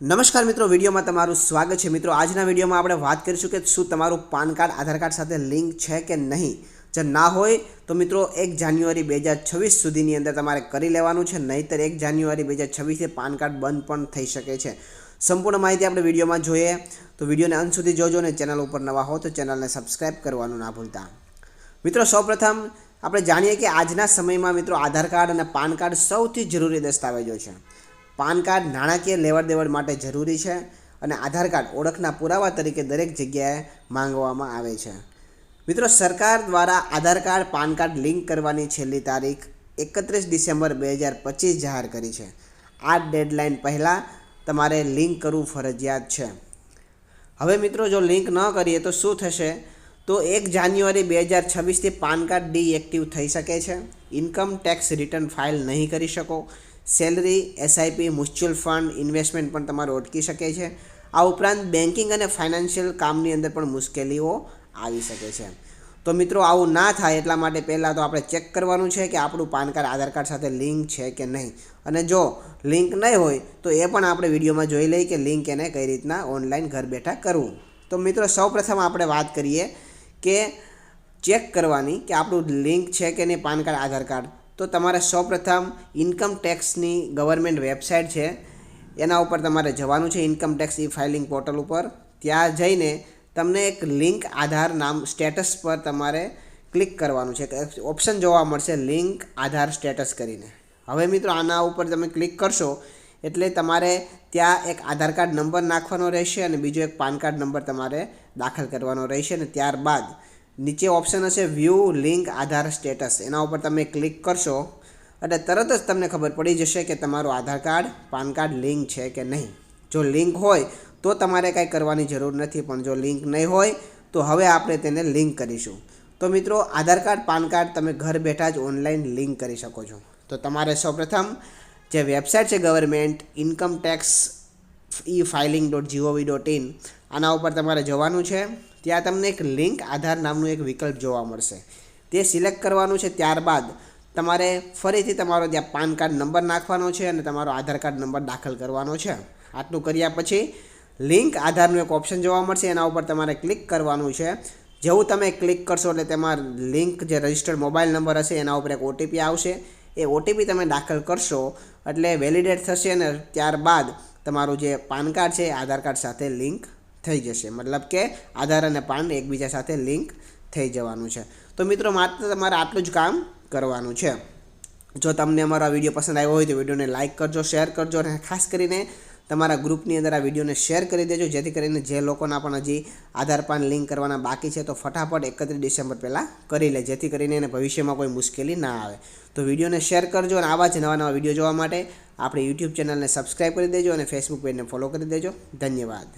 નમસ્કાર મિત્રો, વિડીયોમાં તમારું સ્વાગત છે. મિત્રો, આજના વિડીયોમાં આપણે વાત કરીશું કે શું તમારું પાન કાર્ડ, આધાર કાર્ડ સાથે લિંક છે કે નહીં? જો ના હોય, તો મિત્રો, એક જાન્યુઆરી બે હજાર છવ્વીસ સુધીની અંદર તમારે કરી લેવાનું છે. નહીંતર એક જાન્યુઆરી બે હજાર છવ્વીસથી પાન કાર્ડ બંધ પણ થઈ શકે છે. સંપૂર્ણ માહિતી આપણે વિડીયોમાં જોઈએ. તો વિડીયોને અંત સુધી જોજો અને ચેનલ ઉપર નવા હો તો ચેનલને સબસ્ક્રાઈબ કરવાનું ના ભૂલતા. મિત્રો, સૌપ્રથમ આપણે જાણીએ કે આજના સમયમાં મિત્રો, આધાર કાર્ડ અને પાન કાર્ડ સૌથી જરૂરી દસ્તાવેજો છે. પાન કાર્ડ નાણાકીય લેવડ દેવડ માટે જરૂરી છે અને આધાર કાર્ડ ઓળખના પુરાવા તરીકે દરેક જગ્યાએ માંગવામાં આવે છે. મિત્રો, સરકાર દ્વારા Aadhaar card, PAN card link કરવાની છેલ્લી તારીખ એકત્રીસ ડિસેમ્બર બે હજાર પચીસ જાહેર કરી છે. આ ડેડલાઇન પહેલાં તમારે લિંક કરવું ફરજિયાત છે. હવે મિત્રો, જો લિંક ન કરીએ તો શું થશે? તો એક જાન્યુઆરી બે હજાર છવ્વીસથી પાન કાર્ડ ડીએક્ટિવ થઈ શકે છે. ઇન્કમ ટેક્સ રિટર્ન ફાઇલ નહીં કરી શકો. Salary SIP mutual fund, investment પણ તમારું અટકી શકે છે. આ ઉપરાંત બેન્કિંગ અને ફાઇનાન્શિયલ કામની અંદર પણ મુશ્કેલીઓ આવી શકે છે. તો મિત્રો, આવું ના થાય એટલા માટે પહેલાં તો આપણે ચેક કરવાનું છે કે આપણું પાન કાર્ડ, આધાર કાર્ડ સાથે લિંક છે કે નહીં. અને જો લિંક નહીં હોય, તો એ પણ આપણે વિડીયોમાં જોઈ લઈએ કે લિંક એને કઈ રીતના ઓનલાઈન ઘર બેઠા કરવું. તો મિત્રો, સૌપ્રથમ આપણે વાત કરીએ કે ચેક કરવાની કે આપણું લિંક છે કે નહીં, પાન કાર્ડ, આધાર કાર્ડ. તો તમારે સૌપ્રથમ ઇન્કમ ટેક્સની ગવર્મેન્ટ વેબસાઇટ છે. એના ઉપર તમારે જવાનું છે income tax e filing portal ઉપર. ત્યાં જઈને તમને એક લિંક આધાર નામ સ્ટેટસ પર તમારે ક્લિક કરવાનું છે. ઓપ્શન જોવા મળશે લિંક આધાર સ્ટેટસ કરીને. હવે મિત્રો આના ઉપર તમે ક્લિક કરશો એટલે તમારે ત્યાં એક આધાર કાર્ડ નંબર નાખવાનો રહેશે અને બીજો એક પાન કાર્ડ નંબર તમારે દાખલ કરવાનો રહેશે અને ત્યારબાદ નીચે ઓપ્શન હશે વ્યૂ લિંક આધાર સ્ટેટસ એના ઉપર તમે ક્લિક કરશો એટલે તરત જ તમને ખબર પડી જશે કે તમારું Aadhaar card, PAN card link છે કે નહીં. જો લિંક હોય તો તમારે કાંઈ કરવાની જરૂર નથી, પણ જો લિંક નહીં હોય તો હવે આપણે તેને લિંક કરીશું. તો મિત્રો, આધાર કાર્ડ, પાન કાર્ડ તમે ઘર બેઠા જ ઓનલાઈન લિંક કરી શકો છો. તો તમારે સૌપ્રથમ જે વેબસાઇટ છે government income tax e filing dot G O V dot in આના ઉપર તમારે જવાનું છે. ત્યાં તમને એક લિંક આધાર નામનું એક વિકલ્પ જોવા મળશે. તે સિલેક્ટ કરવાનું છે. ત્યારબાદ તમારે ફરીથી તમારો ત્યાં પાન કાર્ડ નંબર નાખવાનો છે અને તમારો આધાર કાર્ડ નંબર દાખલ કરવાનો છે. આટલું કર્યા પછી લિંક આધારનું એક ઓપ્શન જોવા મળશે. એના ઉપર તમારે ક્લિક કરવાનું છે. જેવું તમે ક્લિક કરશો એટલે તેમાં લિંક જે રજિસ્ટર્ડ મોબાઈલ નંબર હશે, એના ઉપર એક ઓટીપી આવશે. એ ઓટીપી તમે દાખલ કરશો એટલે વેલિડેટ થશે ને ત્યારબાદ તમારું જે પાન કાર્ડ છે આધાર કાર્ડ સાથે લિંક થઈ જશે. મતલબ કે આધાર અને પાન એકબીજા સાથે લિંક થઈ જવાનું છે. તો મિત્રો, માત્ર તમારે આટલું જ કામ કરવાનું છે. જો તમને અમારો આ વીડિયો પસંદ આવ્યો હોય તો વિડીયોને લાઇક કરજો, શેર કરજો અને ખાસ કરીને તમારા ગ્રુપની અંદર આ વિડીયોને શેર કરી દેજો, જેથી કરીને જે લોકોના પણ હજી આધાર પાન લિંક કરવાના બાકી છે તો ફટાફટ એકત્રીસ ડિસેમ્બર પહેલાં કરી લે, જેથી કરીને એને ભવિષ્યમાં કોઈ મુશ્કેલી ના આવે. તો વિડીયોને શેર કરજો અને આવા જ નવા નવા વીડિયો જોવા માટે આપણી યુટ્યુબ ચેનલને સબસ્ક્રાઈબ કરી દેજો અને ફેસબુક પેજને ફોલો કરી દેજો. ધન્યવાદ.